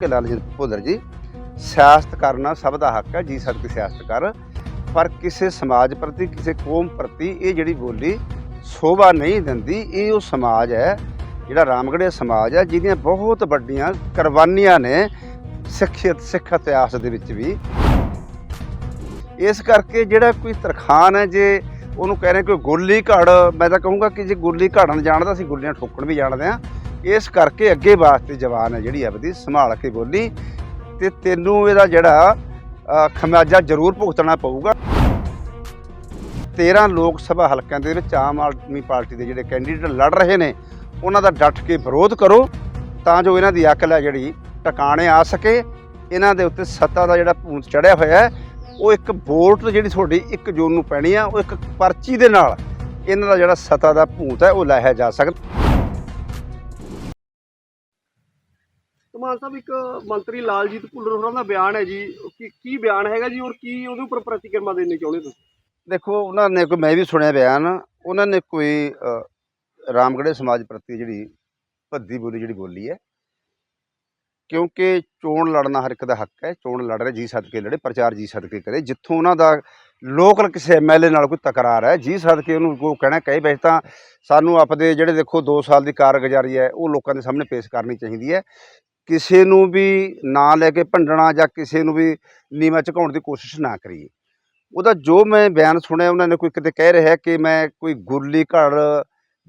ਕਿ ਲਾਲਜੀਤ ਭੁੱਲਰ ਜੀ, ਸਿਆਸਤ ਕਰਨਾ ਸਭ ਦਾ ਹੱਕ ਹੈ, ਜੀ ਸਦਕੇ ਸਿਆਸਤ ਕਰ। ਪਰ ਕਿਸੇ ਸਮਾਜ ਪ੍ਰਤੀ, ਕਿਸੇ ਕੌਮ ਪ੍ਰਤੀ ਇਹ ਜਿਹੜੀ ਬੋਲੀ ਸ਼ੋਭਾ ਨਹੀਂ ਦਿੰਦੀ, ਇਹ ਉਹ ਸਮਾਜ ਹੈ, ਜਿਹੜਾ ਰਾਮਗੜ੍ਹੀਆ ਸਮਾਜ ਹੈ, ਜਿਹਦੀਆਂ ਬਹੁਤ ਵੱਡੀਆਂ ਕੁਰਬਾਨੀਆਂ ਨੇ ਸਿੱਖਿਅਤ, ਸਿੱਖ ਇਤਿਹਾਸ ਦੇ ਵਿੱਚ ਵੀ। ਇਸ ਕਰਕੇ ਜਿਹੜਾ ਕੋਈ ਤਰਖਾਨ ਹੈ, ਜੇ ਉਹਨੂੰ ਕਹਿ ਰਹੇ ਕੋਈ ਗੋਲੀ ਘੜ ਮੈਂ ਤਾਂ ਕਹੂੰਗਾ ਕਿ ਜੇ ਗੋਲੀ ਘੜਨ ਜਾਣਦਾ, ਅਸੀਂ ਗੋਲੀਆਂ ਠੋਕਣ ਵੀ ਜਾਣਦੇ ਆ ਇਸ ਕਰਕੇ ਅੱਗੇ ਵਾਸਤੇ ਜਵਾਨ ਹੈ ਜਿਹੜੀ ਆਪਦੀ ਸੰਭਾਲ ਕੇ ਬੋਲੀ। ਤੇ ਤੈਨੂੰ ਇਹਦਾ ਜਿਹੜਾ ਅ, ਖਮਿਆਜਾ ਜ਼ਰੂਰ ਭੁਗਤਣਾ ਪਊਗਾ। 13 ਲੋਕ ਸਭਾ ਹਲਕਿਆਂ ਦੇ ਵਿੱਚ ਆਮ ਆਦਮੀ ਪਾਰਟੀ ਦੇ ਜਿਹੜੇ ਕੈਂਡੀਡੇਟ ਲੜ ਰਹੇ ਨੇ ਉਹਨਾਂ ਦਾ ਡਟ ਕੇ ਵਿਰੋਧ ਕਰੋ ਤਾਂ ਜੋ ਇਹਨਾਂ ਦੀ ਅਕਲ ਹੈ ਜਿਹੜੀ ਟਿਕਾਣੇ ਆ ਸਕੇ। ਇਹਨਾਂ ਦੇ ਉੱਤੇ ਸੱਤਾ ਦਾ ਜਿਹੜਾ ਭੂਤ ਚੜਿਆ ਹੋਇਆ ਹੈ ਉਹ ਇੱਕ ਵੋਟ ਜਿਹੜੀ ਤੁਹਾਡੀ ਇੱਕ ਜੂਨ ਨੂੰ ਪੈਣੀ ਆ ਉਹ ਇੱਕ ਪਰਚੀ ਦੇ ਨਾਲ ਇਹਨਾਂ ਦਾ ਜਿਹੜਾ ਸੱਤਾ ਦਾ ਭੂਤ ਹੈ ਉਹ ਲਾਹਿਆ ਜਾ ਸਕਦਾ। ਮਾਨ ਸਾਹਿਬ ਇੱਕ ਮੰਤਰੀ ਲਾਲਜੀਤ ਭੁੱਲਰ ਹੋਰਾਂ ਦਾ ਬਿਆਨ ਹੈ ਜੀ। ਕੀ ਕੀ ਬਿਆਨ ਹੈਗਾ ਜੀ ਔਰ ਕੀ ਉਹਦੇ ਉੱਪਰ ਪ੍ਰਤੀਕਿਰਮਾ ਦੇਣੀ ਚਾਹੁੰਦੇ ਤੁਸੀਂ? ਦੇਖੋ ਉਹਨਾਂ ਨੇ ਕੋਈ ਮੈਂ ਵੀ ਸੁਣਿਆ ਬਿਆਨ। ਉਹਨਾਂ ਨੇ ਕੋਈ ਅ, ਸਮਾਜ ਪ੍ਰਤੀ ਜਿਹੜੀ ਭੱਦੀ ਬੋਲੀ ਜਿਹੜੀ ਬੋਲੀ ਹੈ ਕਿਉਂਕਿ ਚੋਣ ਲੜਨਾ ਹਰ ਇੱਕ ਦਾ ਹੱਕ ਹੈ। ਚੋਣ ਲੜ ਰਹੇ ਜੀ ਸਦਕੇ ਲੜੇ ਪ੍ਰਚਾਰ ਜੀ ਸਦਕੇ ਕਰੇ। ਜਿੱਥੋਂ ਉਹਨਾਂ ਦਾ ਲੋਕਲ ਕਿਸੇ ਐਮਐਲਏ ਨਾਲ ਕੋਈ ਤਕਰਾਰ ਹੈ ਜੀ ਸਦਕੇ ਉਹਨੂੰ ਕੋ ਕਹਿਣਾ ਕਹੇ ਵੈਸੇ ਤਾਂ ਸਾਨੂੰ ਆਪਦੇ ਜਿਹੜੇ ਦੇਖੋ 2 ਸਾਲ ਦੀ ਕਾਰਗੁਜ਼ਾਰੀ ਹੈ ਉਹ ਲੋਕਾਂ ਦੇ ਸਾਹਮਣੇ ਪੇਸ਼ ਕਰਨੀ ਚਾਹੀਦੀ ਹੈ। ਕਿਸੇ ਨੂੰ ਵੀ ਨਾ ਲੈ ਕੇ ਭੰਡਣਾ ਜਾਂ ਕਿਸੇ ਨੂੰ ਵੀ ਨੀਵਾਂ ਝੁਕਾਉਣ ਦੀ ਕੋਸ਼ਿਸ਼ ਨਾ ਕਰੀਏ। ਉਹਦਾ ਜੋ ਮੈਂ ਬਿਆਨ ਸੁਣਿਆ, ਉਹਨਾਂ ਨੇ ਕੋਈ ਕਿਤੇ ਕਹਿ ਰਿਹਾ ਕਿ ਮੈਂ ਕੋਈ ਗੁਰਲੀ ਘੜ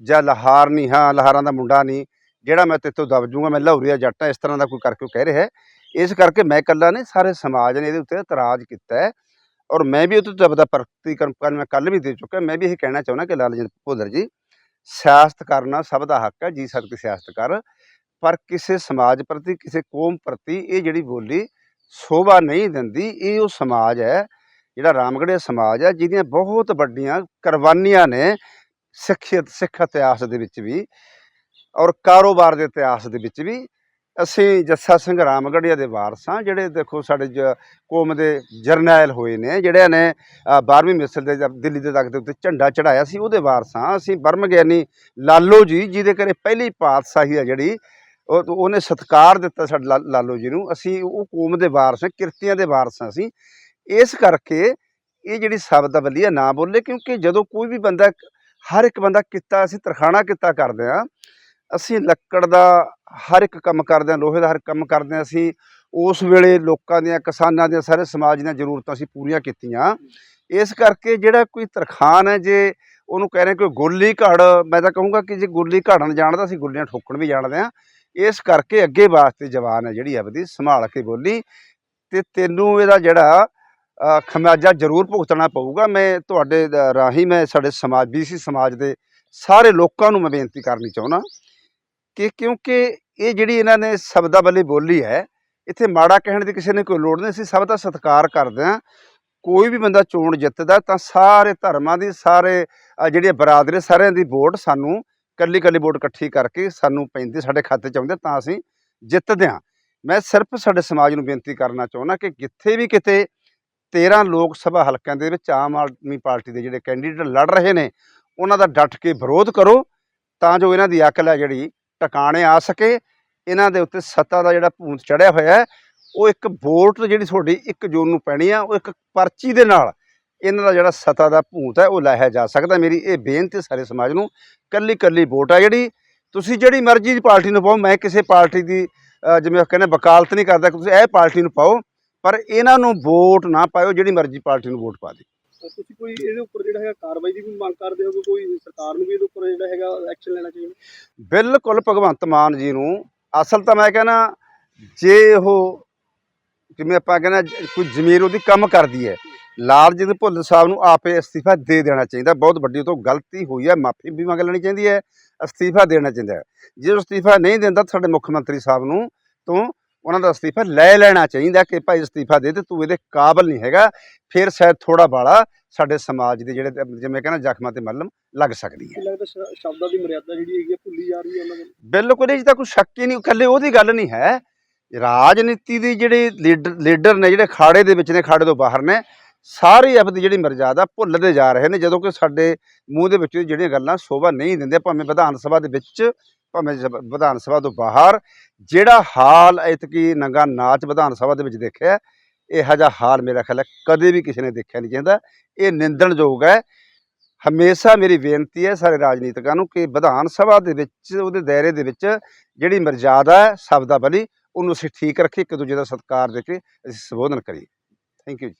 ਜਾਂ ਲਹਾਰ ਨਹੀਂ, ਹਾਂ, ਲਹਾਰਾਂ ਦਾ ਮੁੰਡਾ ਨਹੀਂ, ਜਿਹੜਾ ਮੈਂ ਤੇਤੋਂ ਦਬ ਜੂਗਾ, ਮੈਂ ਲਾਹੌਰੀਆ ਜੱਟ ਹਾਂ ਇਸ ਤਰ੍ਹਾਂ ਦਾ ਕੋਈ ਕਰਕੇ ਉਹ ਕਹਿ ਰਿਹਾ। ਇਸ ਕਰਕੇ ਮੈਂ ਇਕੱਲਾ ਨਹੀਂ, ਸਾਰੇ ਸਮਾਜ ਨੇ ਇਹਦੇ ਉੱਤੇ ਇਤਰਾਜ਼ ਕੀਤਾ ਹੈ ਔਰ ਮੈਂ ਵੀ ਉਹਦੇ ਤੋਂ ਦਾ ਪ੍ਰਤੀਕਰਮ ਮੈਂ ਕੱਲ ਵੀ ਦੇ ਚੁੱਕਾ ਮੈਂ ਵੀ ਇਹ ਕਹਿਣਾ ਚਾਹੁੰਦਾ ਕਿ ਲਾਲਜੀਤ ਭੋਦਰ ਜੀ, ਸਿਆਸਤ ਕਰਨਾ ਸਭ ਦਾ ਹੱਕ ਹੈ, ਜੀ ਸਕਦੀ ਸਿਆਸਤ ਕਰ। ਪਰ ਕਿਸੇ ਸਮਾਜ ਪ੍ਰਤੀ, ਕਿਸੇ ਕੌਮ ਪ੍ਰਤੀ ਇਹ ਜਿਹੜੀ ਬੋਲੀ ਸ਼ੋਭਾ ਨਹੀਂ ਦਿੰਦੀ, ਇਹ ਉਹ ਸਮਾਜ ਹੈ, ਜਿਹੜਾ ਰਾਮਗੜ੍ਹੀਆ ਸਮਾਜ ਹੈ, ਜਿਹਦੀਆਂ ਬਹੁਤ ਵੱਡੀਆਂ ਕੁਰਬਾਨੀਆਂ ਨੇ ਸਿੱਖਿਅਤ ਸਿੱਖ ਇਤਿਹਾਸ ਦੇ ਵਿੱਚ ਵੀ ਔਰ ਕਾਰੋਬਾਰ ਦੇ ਇਤਿਹਾਸ ਦੇ ਵਿੱਚ ਵੀ। ਅਸੀਂ ਜੱਸਾ ਸਿੰਘ ਰਾਮਗੜ੍ਹੀਆ ਦੇ ਵਾਰਸਾਂ ਜਿਹੜੇ ਦੇਖੋ ਸਾਡੇ ਜ- ਕੌਮ ਦੇ ਜਰਨੈਲ ਹੋਏ ਨੇ, ਜਿਹੜਿਆਂ ਨੇ 12ਵੀਂ ਮਿਸਲ ਦੇ ਦਿੱਲੀ ਦੇ ਤੱਕ ਦੇ ਉੱਤੇ ਝੰਡਾ ਚੜਾਇਆ ਸੀ, ਉਹਦੇ ਵਾਰਸਾਂ ਅਸੀਂ ਬਰਮ ਗਿਆਨੀ ਲਾਲੋ ਜੀ, ਜਿਹਦੇ ਘਰੇ ਪਹਿਲੀ ਪਾਤਸ਼ਾਹੀ ਆ ਜਿਹੜੀ ਉਹਨੇ ਸਤਕਾਰ ਦਿੱਤਾ ਸਾਡੇ ਲਾ- ਲਾਲੋ ਜੀ ਨੂੰ। ਅਸੀਂ ਉਹ ਕੌਮ ਦੇ ਵਾਰਸ ਹਾਂ, ਕਿਰਤੀਆਂ ਦੇ ਵਾਰਸ ਹਾਂ ਅਸੀਂ। ਇਸ ਕਰਕੇ ਇਹ ਜਿਹੜੀ ਸ਼ਬਦ ਆ ਨਾ ਬੋਲੇ, ਕਿਉਂਕਿ ਜਦੋਂ ਕੋਈ ਵੀ ਬੰਦਾ, ਹਰ ਇੱਕ ਬੰਦਾ ਕਿੱਤਾ, ਅਸੀਂ ਤਰਖਾਣਾ ਕਿੱਤਾ ਕਰਦੇ ਆ ਅਸੀਂ ਲੱਕੜ ਦਾ ਹਰ ਇੱਕ ਕੰਮ ਕਰਦੇ ਆ ਲੋਹੇ ਦਾ ਹਰ ਕੰਮ ਕਰਦੇ ਆ ਅਸੀਂ। ਉਸ ਵੇਲੇ ਲੋਕਾਂ ਦੀਆਂ, ਕਿਸਾਨਾਂ ਦੀਆਂ, ਸਾਰੇ ਸਮਾਜ ਦੀਆਂ ਜ਼ਰੂਰਤਾਂ ਅਸੀਂ ਪੂਰੀਆਂ ਕੀਤੀਆਂ। ਇਸ ਕਰਕੇ ਜਿਹੜਾ ਕੋਈ ਤਰਖਾਨ ਹੈ, ਜੇ ਉਹਨੂੰ ਕਹਿ ਰਹੇ ਕੋਈ ਗੋਲੀ ਘੜ, ਮੈਂ ਤਾਂ ਕਹੂੰਗਾ ਕਿ ਜੇ ਗੋਲੀ ਘੜਨ ਜਾਣਦਾ, ਅਸੀਂ ਗੁੱਲੀਆਂ ਠੋਕਣ ਵੀ ਜਾਣਦੇ ਆ ਇਸ ਕਰਕੇ ਅੱਗੇ ਵਾਸਤੇ ਜਵਾਨ ਹੈ ਜਿਹੜੀ ਆਪਦੀ ਸੰਭਾਲ ਕੇ ਬੋਲੀ। ਤੇ ਤੈਨੂੰ ਇਹਦਾ ਜਿਹੜਾ ਅ, ਖਮਿਆਜਾ ਜ਼ਰੂਰ ਭੁਗਤਣਾ ਪਊਗਾ। ਮੈਂ ਤੁਹਾਡੇ ਰਾਹੀਂ ਮੈਂ ਸਾਡੇ ਸਮਾਜ ਬੀਸੀ ਸਮਾਜ ਦੇ ਸਾਰੇ ਲੋਕਾਂ ਨੂੰ ਮੈਂ ਬੇਨਤੀ ਕਰਨੀ ਚਾਹੁੰਦਾ ਕਿ ਕਿਉਂਕਿ ਇਹ ਜਿਹੜੀ ਇਹਨਾਂ ਨੇ ਸ਼ਬਦਾਵਲੀ ਬੋਲੀ ਹੈ ਇੱਥੇ ਮਾੜਾ ਕਹਿਣ ਦੀ ਕਿਸੇ ਨੇ ਕੋਈ ਲੋੜ ਨਹੀਂ। ਅਸੀਂ ਸਭ ਦਾ ਸਤਿਕਾਰ ਕਰਦੇ ਹਾਂ। ਕੋਈ ਵੀ ਬੰਦਾ ਚੋਣ ਜਿੱਤਦਾ ਤਾਂ ਸਾਰੇ ਧਰਮਾਂ ਦੀ ਸਾਰੇ ਅ, ਬਰਾਦਰੀ ਸਾਰਿਆਂ ਦੀ ਵੋਟ ਸਾਨੂੰ ਕੱਲੀ ਕੱਲੀ ਵੋਟ ਇਕੱਠੀ ਕਰਕੇ ਸਾਨੂੰ ਪੈਂਦੀ, ਸਾਡੇ ਖਾਤੇ 'ਚ ਆਉਂਦੇ ਤਾਂ ਅਸੀਂ ਜਿੱਤਦੇ ਹਾਂ। ਮੈਂ ਸਿਰਫ ਸਾਡੇ ਸਮਾਜ ਨੂੰ ਬੇਨਤੀ ਕਰਨਾ ਚਾਹੁੰਦਾ ਕਿ ਜਿੱਥੇ ਵੀ ਕਿਤੇ 13 ਲੋਕ ਸਭਾ ਹਲਕਿਆਂ ਦੇ ਵਿੱਚ ਆਮ ਆਦਮੀ ਪਾਰਟੀ ਦੇ ਜਿਹੜੇ ਕੈਂਡੀਡੇਟ ਲੜ ਰਹੇ ਨੇ, ਉਹਨਾਂ ਦਾ ਡਟ ਕੇ ਵਿਰੋਧ ਕਰੋ ਤਾਂ ਜੋ ਇਹਨਾਂ ਦੀ ਅਕਲ ਹੈ ਜਿਹੜੀ ਟਿਕਾਣੇ ਆ ਸਕੇ। ਇਹਨਾਂ ਦੇ ਉੱਤੇ ਸੱਤਾ ਦਾ ਜਿਹੜਾ ਭੂਤ ਚੜਿਆ ਹੋਇਆ ਹੈ, ਉਹ ਇੱਕ ਵੋਟ ਜਿਹੜੀ ਤੁਹਾਡੀ ਇੱਕ ਜੂਨ ਨੂੰ ਪੈਣੀ ਆ, ਉਹ ਇੱਕ ਪਰਚੀ ਦੇ ਨਾਲ ਇਹਨਾਂ ਦਾ ਜਿਹੜਾ ਸੱਤਾ ਦਾ ਭੂਤ ਹੈ ਉਹ ਲਾਹਿਆ ਜਾ ਸਕਦਾ। ਮੇਰੀ ਇਹ ਬੇਨਤੀ ਸਾਰੇ ਸਮਾਜ ਨੂੰ ਕੱਲੀ ਕੱਲੀ ਵੋਟ ਆ ਜਿਹੜੀ ਤੁਸੀਂ ਜਿਹੜੀ ਮਰਜ਼ੀ ਦੀ ਪਾਰਟੀ ਨੂੰ ਪਾਓ ਮੈਂ ਕਿਸੇ ਪਾਰਟੀ ਦੀ ਜਿਵੇਂ ਕਹਿੰਦੇ ਵਕਾਲਤ ਨਹੀਂ ਕਰਦਾ ਕਿ ਤੁਸੀਂ ਇਹ ਪਾਰਟੀ ਨੂੰ ਪਾਓ ਪਰ ਇਹਨਾਂ ਨੂੰ ਵੋਟ ਨਾ ਪਾਇਓ ਜਿਹੜੀ ਮਰਜ਼ੀ ਪਾਰਟੀ ਨੂੰ ਵੋਟ ਪਾ ਦੇ। ਤੁਸੀਂ ਕੋਈ ਇਹਦੇ ਉੱਪਰ ਜਿਹੜਾ ਹੈਗਾ ਕਾਰਵਾਈ ਦੀ ਵੀ ਮੰਗ ਕਰਦੇ ਹੋ ਕੋਈ ਸਰਕਾਰ ਨੂੰ ਵੀ ਇਹਦੇ ਉੱਪਰ ਜਿਹੜਾ ਹੈਗਾ ਐਕਸ਼ਨ ਲੈਣਾ ਚਾਹੀਦਾ? ਬਿਲਕੁਲ ਭਗਵੰਤ ਮਾਨ ਜੀ ਨੂੰ ਅਸਲ ਤਾਂ ਮੈਂ ਕਹਿੰਦਾ ਜੇ ਉਹ ਜਿਵੇਂ ਆਪਾਂ ਕਹਿੰਦਾ ਕੋਈ ਜ਼ਮੀਰ ਉਹਦੀ ਕੰਮ ਕਰਦੀ ਹੈ ਲਾਲਜੀਤ ਭੁੱਲਰ ਸਾਹਿਬ ਨੂੰ ਆਪੇ ਅਸਤੀਫਾ ਦੇ ਦੇਣਾ ਚਾਹੀਦਾ। ਬਹੁਤ ਵੱਡੀ ਤੋਂ ਗਲਤੀ ਹੋਈ ਹੈ ਮਾਫੀ ਵੀ ਮੰਗ ਲੈਣੀ ਚਾਹੀਦੀ ਹੈ ਅਸਤੀਫਾ ਦੇਣਾ ਚਾਹੀਦਾ ਹੈ। ਜੇ ਉਹ ਅਸਤੀਫਾ ਨਹੀਂ ਦਿੰਦਾ ਸਾਡੇ ਮੁੱਖ ਮੰਤਰੀ ਸਾਹਿਬ ਨੂੰ ਤੋਂ ਉਹਨਾਂ ਦਾ ਅਸਤੀਫਾ ਲੈ ਲੈਣਾ ਚਾਹੀਦਾ ਕਿ ਭਾਈ ਅਸਤੀਫਾ ਦੇ ਤੇ ਤੂੰ ਇਹਦੇ ਕਾਬਲ ਨਹੀਂ ਹੈਗਾ ਫਿਰ ਸ਼ਾਇਦ ਥੋੜਾ ਬਾਲਾ ਸਾਡੇ ਸਮਾਜ ਦੇ ਜਿਹੜੇ ਜਿਵੇਂ ਕਹਿੰਦਾ ਜ਼ਖਮਾਂ ਤੇ ਮੱਲਮ ਲੱਗ ਸਕਦੀ ਹੈ। ਕੀ ਲੱਗਦਾ ਸ਼- ਸ਼ਬਦਾਂ ਦੀ ਮਰਿਆਦਾ ਜਿਹੜੀ ਹੈਗੀ ਆ ਭੁੱਲੀ ਜਾ ਰਹੀ ਹੈ ਉਹਨਾਂ ਵੱਲੋਂ ਬਿਲਕੁਲ ਇਹ 'ਚ ਤਾਂ ਕੋਈ ਸ਼ੱਕ ਹੀ ਨਹੀਂ ਇਕੱਲੇ ਉਹਦੀ ਗੱਲ ਨਹੀਂ ਹੈ। ਰਾਜਨੀਤੀ ਦੀ ਜਿਹੜੇ ਲੀਡਰ ਲੀਡਰ ਨੇ ਜਿਹੜੇ ਖਾੜੇ ਦੇ ਵਿੱਚ ਨੇ ਖਾੜੇ ਤੋਂ ਬਾਹਰ ਨੇ ਸਾਰੀ ਆਪਣੀ ਜਿਹੜੀ ਮਰਜ਼ਾਦਾ ਭੁੱਲਦੇ ਜਾ ਰਹੇ ਨੇ, ਜਦੋਂ ਕਿ ਸਾਡੇ ਮੂੰਹ ਦੇ ਵਿੱਚ ਜਿਹੜੀਆਂ ਗੱਲਾਂ ਸ਼ੋਭਾ ਨਹੀਂ ਦਿੰਦੀਆਂ ਭਾਵੇਂ ਵਿਧਾਨ ਸਭਾ ਦੇ ਵਿੱਚ, ਭਾਵੇਂ ਵਿਧਾਨ ਸਭਾ ਤੋਂ ਬਾਹਰ, ਜਿਹੜਾ ਹਾਲ ਐਤਕੀ ਨੰਗਾ ਨਾਚ ਵਿਧਾਨ ਸਭਾ ਦੇ ਵਿੱਚ ਦੇਖਿਆ, ਇਹੋ ਜਿਹਾ ਹਾਲ ਮੇਰਾ ਖਿਆਲ ਹੈ ਕਦੇ ਵੀ ਕਿਸੇ ਨੇ ਦੇਖਿਆ ਨਹੀਂ ਚਾਹੁੰਦਾ ਇਹ ਨਿੰਦਣਯੋਗ ਹੈ। ਹਮੇਸ਼ਾ ਮੇਰੀ ਬੇਨਤੀ ਹੈ ਸਾਰੇ ਰਾਜਨੀਤਿਕਾਂ ਨੂੰ ਕਿ ਵਿਧਾਨ ਸਭਾ ਦੇ ਵਿੱਚ, ਉਹਦੇ ਦਾਇਰੇ ਦੇ ਵਿੱਚ ਜਿਹੜੀ ਮਰਜ਼ਾਦਾ ਹੈ ਸ਼ਬਦਾਵਲੀ ਉਹਨੂੰ ਅਸੀਂ ਠੀਕ ਰੱਖੀ, ਇੱਕ ਦੂਜੇ ਦਾ ਸਤਿਕਾਰ ਦੇ ਕੇ ਅਸੀਂ ਸੰਬੋਧਨ ਕਰੀਏ। ਥੈਂਕ ਯੂ ਜੀ।